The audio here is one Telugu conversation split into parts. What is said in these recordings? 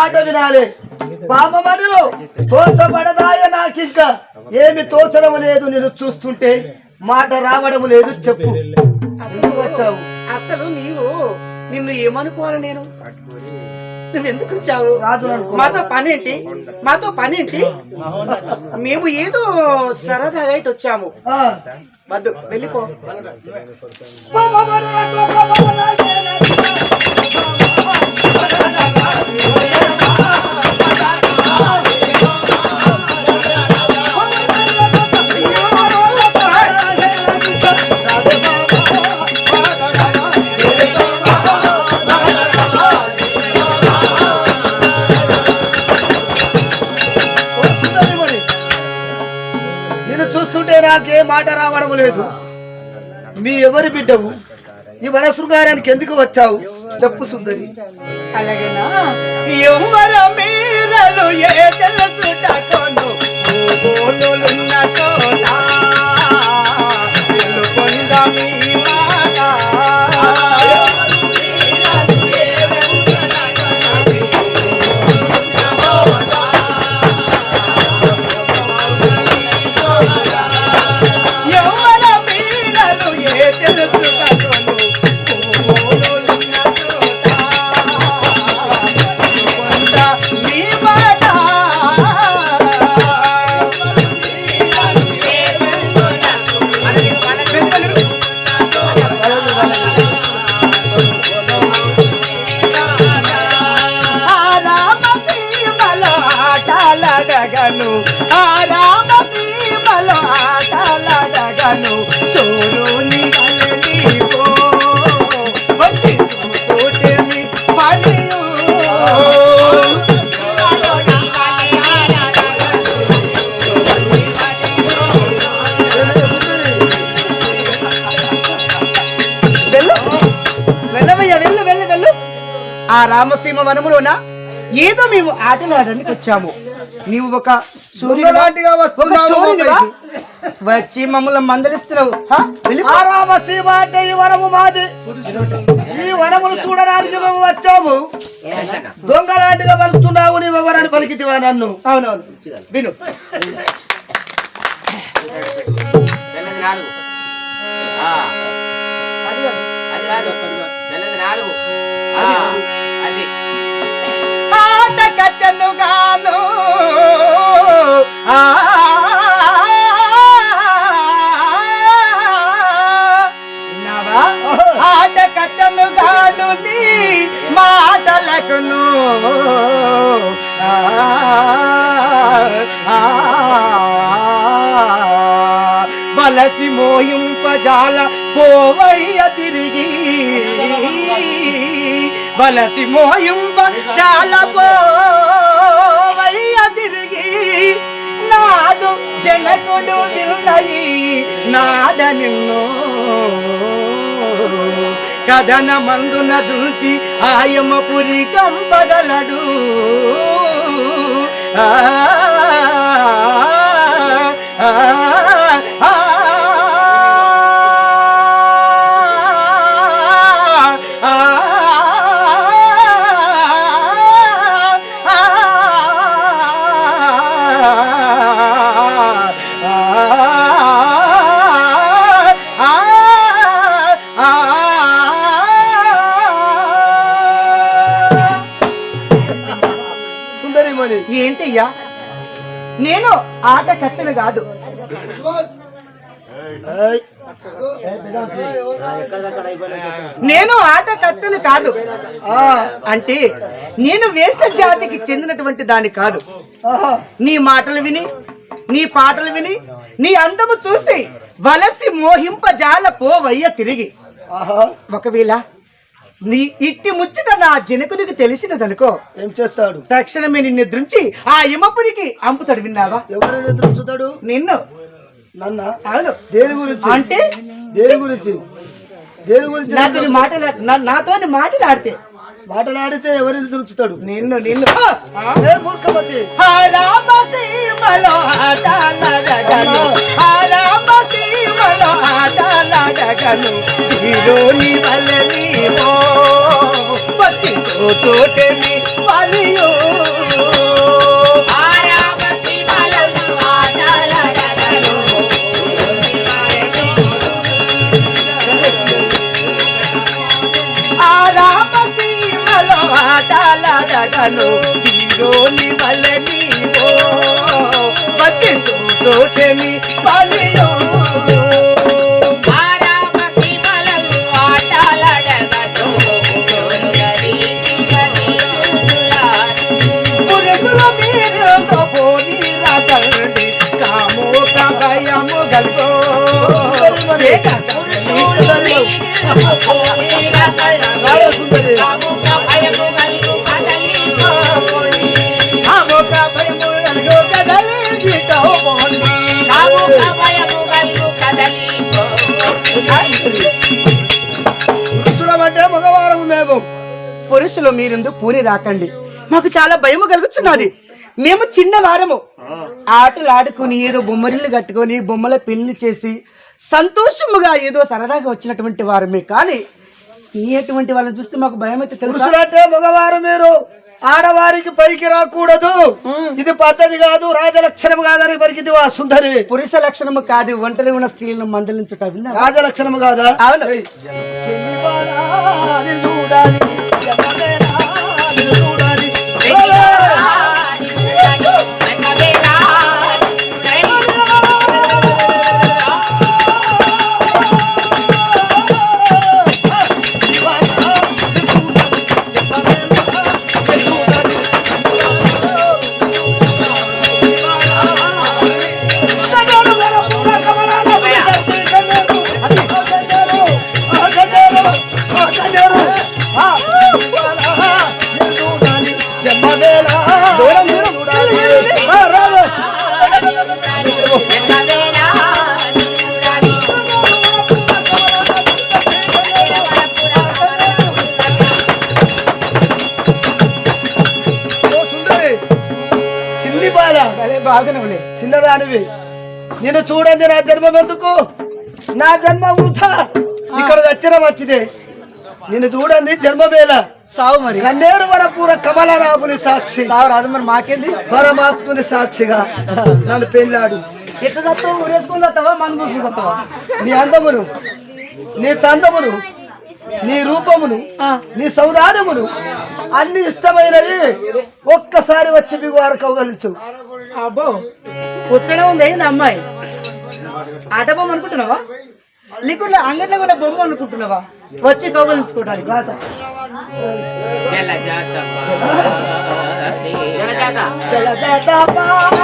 మాట వినాలి. బామ మరిలో తోచబడదాయ నాకింక ఏమి తోచడం లేదు. నేను చూస్తుంటే మాట రావడం లేదు. చెప్పు. ఎందుకు వచ్చావు? అసలు నీవు నిన్ను ఏమనుకోవాలి నేను? నువ్వెందుకు వచ్చావు? రాజు అనుకో. మాతో పని ఏంటి మాతో పని ఏంటి మేము ఏదో సరదాగా ఇటు వచ్చాము. వద్దు వెళ్ళిపో. లేదు మీ ఎవరి బిడ్డవు? ఈ వన శృంగారానికి ఎందుకు వచ్చావు? చెప్పు సుందరి. అలాగేనా? ఎవర మీరలు ఏ తెలుసుటకొను రామసీమ వనములోన ఏదో మేము ఆటలాడడానికి వచ్చాము నీవు ఒక సూర్యుడు దొంగలాంటిగా వస్తున్నావు వచ్చి మమ్మల్ని మందలిస్తున్నావు ఆ రామసీమ అంటే ఈ వనము మాది ఈ వనమును చూడడానికి మేము వచ్చాము దొంగలాంటిగా పలుకుతున్నావు నీ ఎవరని పలికితివా నన్ను అవునవును విను ఆ, అది కాదు. అది కాదు నాలుగు ఆ, అది ఆట కట్టెలుగాను ఆ ఆట కట్టెలుగాను నీ మాటలకును. వలసి మోయింపజాల పోవయ్యది. బలసి వలసి మోయింప చాల తిరిగి నాదు జనకుడు విన్నయి నాద నిన్ను కథన మందున దూచి ఆయమపురి కంపగలడు ఆ, కట్టెను కాదు. నేను ఆట కట్టెను కాదు ఆ, అంటే నేను వేస జాతికి చెందినటువంటి దాని కాదు. నీ మాటలు విని నీ పాటలు విని నీ అందము చూసి వలసి మోహింపజాల పోవయ్య తిరిగి. ఒకవేళ నీ ఇట్టి ముచ్చట నా జనకునికి తెలిసినదనుకో. ఏం చేస్తాడు? తక్షణమే నిన్ను దృంచి ఆ యమపురికి అంపుతాడు విన్నావా? ఎవరైనా ఎదురుచుతాడు? నిన్ను. నన్న? అవును. దేని గురించి? అంటే? దేని గురించి? దేని గురించి? నాతో మాటలా నాతో మాట్లాడితే మాట్లాడితే ఎవరిని ఎదురుచుతాడు? నిన్ను నిన్ను. మూర్ఖమతి? రామ চোটে মি చూడమంటే మగవారం మగవారము మేము పురుషులు మీరుందు పూరి రాకండి. మాకు చాలా భయము కలుగుతున్నది. మేము చిన్న వారము. ఆటలు ఆడుకుని ఏదో బొమ్మరిల్లు కట్టుకొని బొమ్మల పెళ్ళి చేసి సంతోషముగా ఏదో సరదాగా వచ్చినటువంటి వారమే. కానీ ఈ అటువంటి వాళ్ళని చూస్తే మాకు భయం అయితే తెలుసా మగవారు మీరు. ఆడవారికి పైకి రాకూడదు. ఇది పద్ధతి కాదు. రాజలక్షణం కాదని పరికిది వా సుందరి. పురుష లక్షణము కాదు ఒంటరి ఉన్న స్త్రీలను మందలించుట విన్నా రాజలక్షణం కాదా? అవును. చిన్నదానివి నేను చూడండి నా జన్మం ఎందుకు? నా జన్మ వృధా. ఇక్కడ వచ్చిన మంచిదే. నిన్ను చూడండి జన్మవేళ. సావు మరి. కన్నేరు వరపూర కమలరాముని సాక్షి. సావు రాదు మరి మాకేంది? పరమాత్ముని సాక్షిగా. నన్ను పెళ్ళాడు. ఎట్లా ఊరేసుకుని తత్తావా మన నీ అందమును. నీ తందమును. నీ రూపమును నీ సౌదార్యమును అన్ని ఇష్టమైనవి ఒక్కసారి వచ్చి మీకు వారు కౌగలించు అబ్బో కొత్తనే ఉంది ఏంది అమ్మాయి. ఆట బొమ్మ అనుకుంటున్నావా? లేకుంటే అంగట్లో కూడా బొమ్మ అనుకుంటున్నావా? వచ్చి కౌగలించుకోవడానికి. రాత పలుకు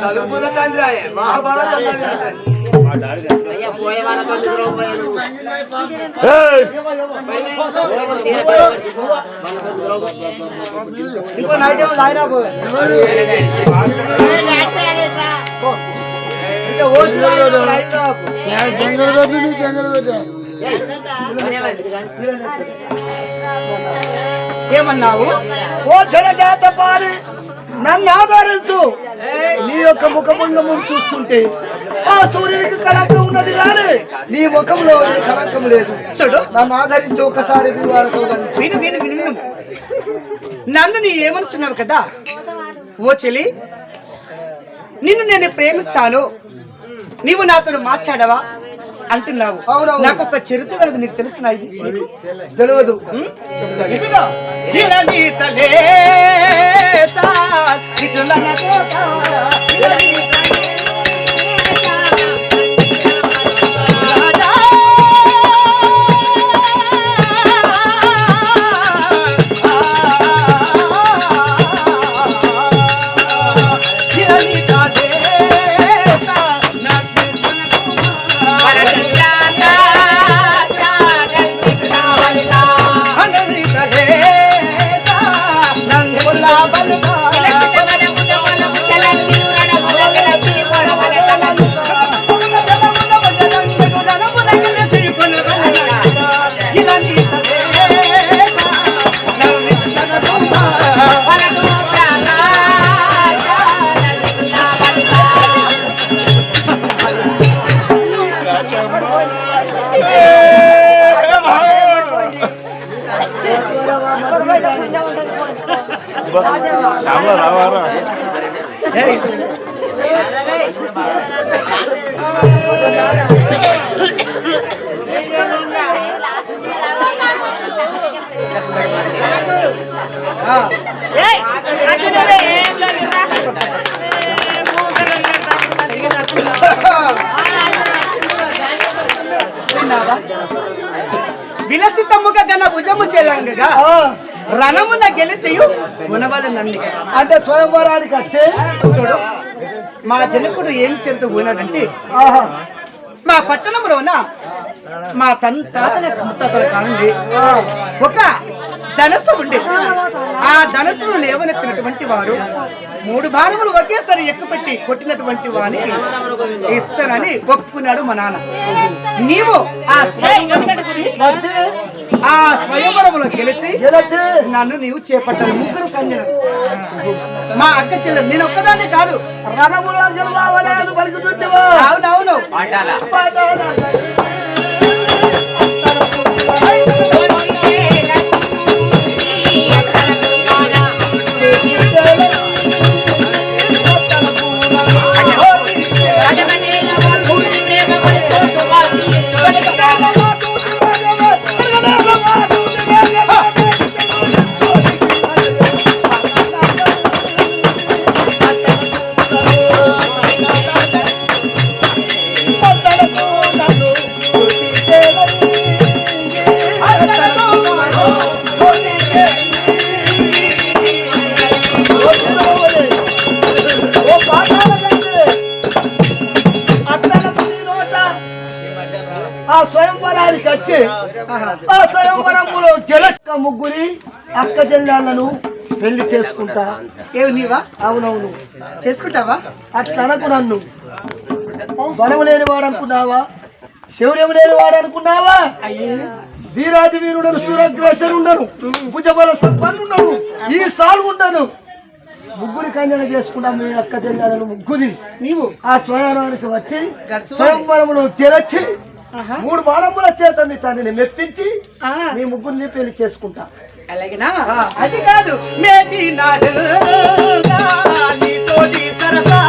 చదువుకున్న తండ్రి ఆయన మహాభారతం చదివిన అయ్యా పోయే వాళ్ళతో నిద్ర పోయాను ఇంకో నైట్ ఏమో తాగినా పో. ఇంకా ఓసి తాగినా నైట్ తాగు. ఏమన్నావు? ఓ జనజాత పాలి నన్ను ఆధారించు నీ యొక్క ముఖభంగము చూస్తుంటే ఆ సూర్యునికి కళంకం ఉన్నది కానీ నీ ముఖంలో ఏ కళంకం లేదు. చూడు. నన్ను ఆదరించి ఒకసారి విను విను విను నన్ను నీ ఏమనుచున్నావు కదా? ఓ చెలి నిన్ను నేను ప్రేమిస్తాను. నీవు నాతో మాట్లాడవా? అంటున్నావు. నాకు ఒక చరిత్ర కలదు నీకు తెలుసునా ఇది? తెలియదు ఉం? ఇదిగో, ఇలా నీ తలేస, ఇటుల నా కోట, ఇలా నీ రాజా. ఇలా నీ తలేస, నా కృష్ణ విలసితముగా గన భుజము చెలంగగా రణమున గెలిచియు నన్ను అంటే స్వయంవరానికి వచ్చే చూడు మా జనకుడు ఏం చెబుతూ పోయినాడంటే మా పట్టణంలోన మా తన్ తాతల ముత్తాతల కానుండి ఒక ధనస్సు ఉండే ఆ ధనస్సును లేవనెత్తినటువంటి వారు మూడు భారములు ఒకేసారి ఎక్కుపెట్టి కొట్టినటువంటి వానికి ఇస్తానని ఒప్పుకున్నాడు మా నాన్న. నీవు ఆ ఆ స్వయంవరములో గెలిచి నన్ను నీవు చేపట్టాలి. ముగ్గురు కన్యలు. మా అక్క చెల్లెలు. నేను ఒక్కదాన్ని కాదు. రణములో అవునవును. ఆ స్వయంవరములో గెలక్క ముగ్గురి అక్క చెల్లెళ్ళను పెళ్ళి చేసుకుంటా. ఏవి నీవా? అవునవును. చేసుకుంటావా? అట్లా అనకు నన్ను. బలము లేని వాడు అనుకున్నావా? శౌర్యం లేని వాడు అనుకున్నావా? వీరాది వీరుడను సూర్యగ్రసరు ఉండను. భుజబల సంపన్నుడను ఈ సాలు ఉండను. ముగ్గురి కన్యను చేసుకున్నాం మీ అక్క చెల్లెలను ముగ్గురి నీవు. ఆ స్వయంవరానికి వచ్చి స్వయంవరమును ఆహా. మూడు బాణముల చేత నీ తండ్రిని మెప్పించి ఆ, మీ ముగ్గురిని పెళ్ళి చేసుకుంటా. అలాగేనా? అది కాదు సరసా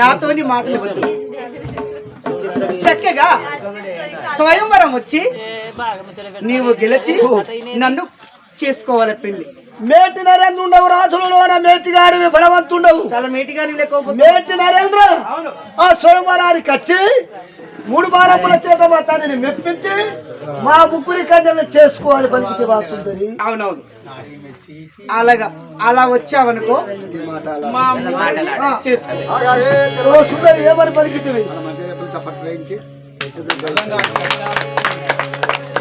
నాతోని మాటలు వద్దు చక్కగా స్వయంవరం వచ్చి నీవు గెలిచి నన్ను చేసుకోవాలి పెళ్ళి. మేటి నరేంద్ర ఉండవు రాజులలోన మేటి గారి బలవంతుండవు. చాలా మేటిగాని లేకపోతే మేటి నరేంద్ర ఆ స్వయంవరానికి వచ్చి మూడు వారముల చేత మా తండ్రిని మెప్పించి మా ముగ్గురి కన్యలు చేసుకోవాలి పలికితే వాసుందరి అవునవును. అలాగా అలా వచ్చావనుకో ఓ సుందరి ఏమని పలికితివి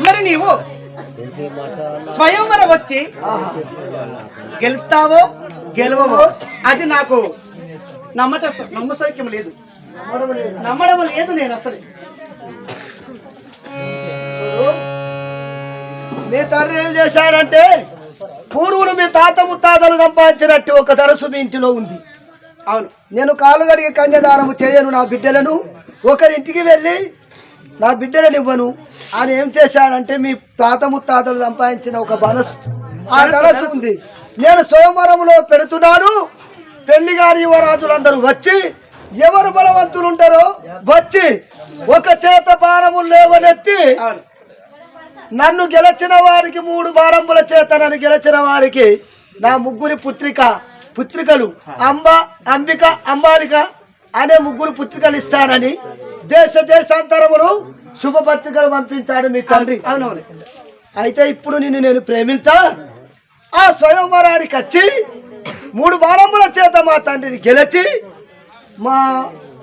మరి నీవు స్వయంవరం వచ్చి గెలుస్తావో గెలవవో అది నాకు నమ్మట నమ్మసౌక్యం లేదు. నమ్మడం లేదు. నేను అసలు. మీ తండ్రి ఏం చేశాడంటే పూర్వులు మీ తాత ముత్తాతలు సంపాదించినట్టు ఒక తరసు మీ ఇంటిలో ఉంది. అవును. నేను కాలు గడిగి కన్యాదానము చేయను నా బిడ్డలను. ఒకరింటికి వెళ్ళి నా బిడ్డలను ఇవ్వను. ఆయన ఏం చేశాడంటే మీ తాత ముత్తాతలు సంపాదించిన ఒక బనసు ఆ ధనస్సు ఉంది. నేను స్వయంవరంలో పెడుతున్నాను పెళ్ళి గారి యువరాజులందరూ వచ్చి ఎవరు బలవంతులు ఉంటారో వచ్చి ఒక చేత భారము లేవనెత్తి నన్ను గెలిచిన వారికి మూడు భారంబుల చేత నన్ను గెలిచిన వారికి నా ముగ్గురి పుత్రిక పుత్రికలు అంబ అంబిక అంబాలిక అనే ముగ్గురు పుత్రికలు ఇస్తానని దేశ దేశాంతరములు శుభపత్రికలు పంపించాడు మీ తండ్రి. అవునవును. అయితే ఇప్పుడు నిన్ను నేను ప్రేమించా? ఆ స్వయంవరానికి వచ్చి మూడు భారంబుల చేత మా తండ్రిని గెలిచి మా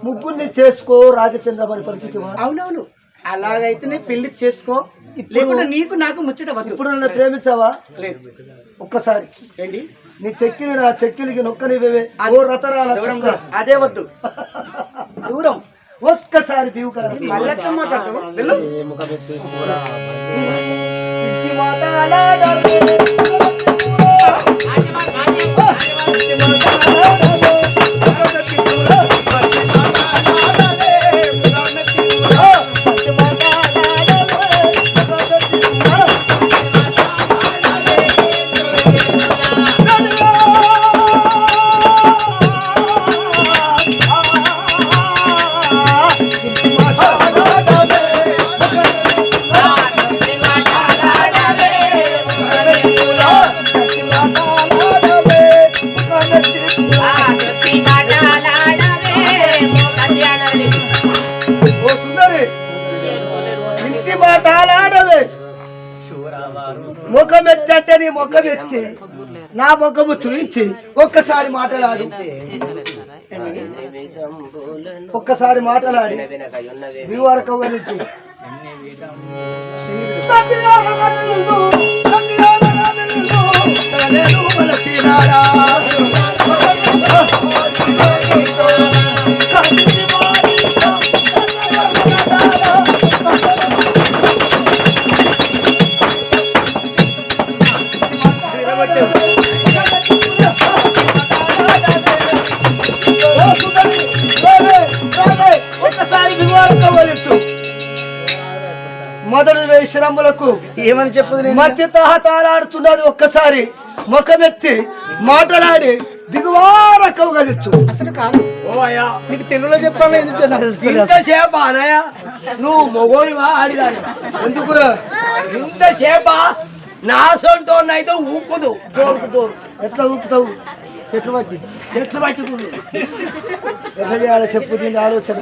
ముగ్గురిని చేసుకో రాజచంద్రమని పరిస్థితి అవునవును. అలాగైతేనే పెళ్ళి చేసుకో. లేకుంటే నీకు నాకు ముచ్చట వద్దు. ఇప్పుడు నన్ను ప్రేమించావా? లేదు. ఒక్కసారి. ఏంటి? నీ చెక్కిలి నా చెక్కిలికి నొక్కనివే ఓ రతరాల చుక్క. అదే వద్దు. దూరం. ఒక్కసారి దివు కదా మాట మాటలాడవే ముఖం ఎత్తంటే నీ ముఖం ఎత్తి నా ముఖము చూయించి ఒక్కసారి మాట్లాడు. ఒక్కసారి మాట్లాడి. మీ వరకు గలించు Thank you. మొదటి శ్రమలకు ఏమని చెప్పదు మధ్య తహతాలాడుతున్నది ఒక్కసారి ముఖమెత్తి మాటలాడి దిగువార కౌగలించు అసలు కాదు. ఓ అయ్యా. నీకు తెలుగులో చెప్పాలి ఎందుకు. ఇంతసేపా అనయ్య నువ్వు మొగోడివా ఆడిదానివా? ఎందుకురా ఇంతసేపా నా సొంటోనైతే ఊపుదు. తోడుకు తోడు ఎట్లా ఊపుతావు? చెట్లు పట్టి. చెట్లు పట్టుకుంది ఎట్లా చేయాలి? చెప్పు దీని ఆలోచన.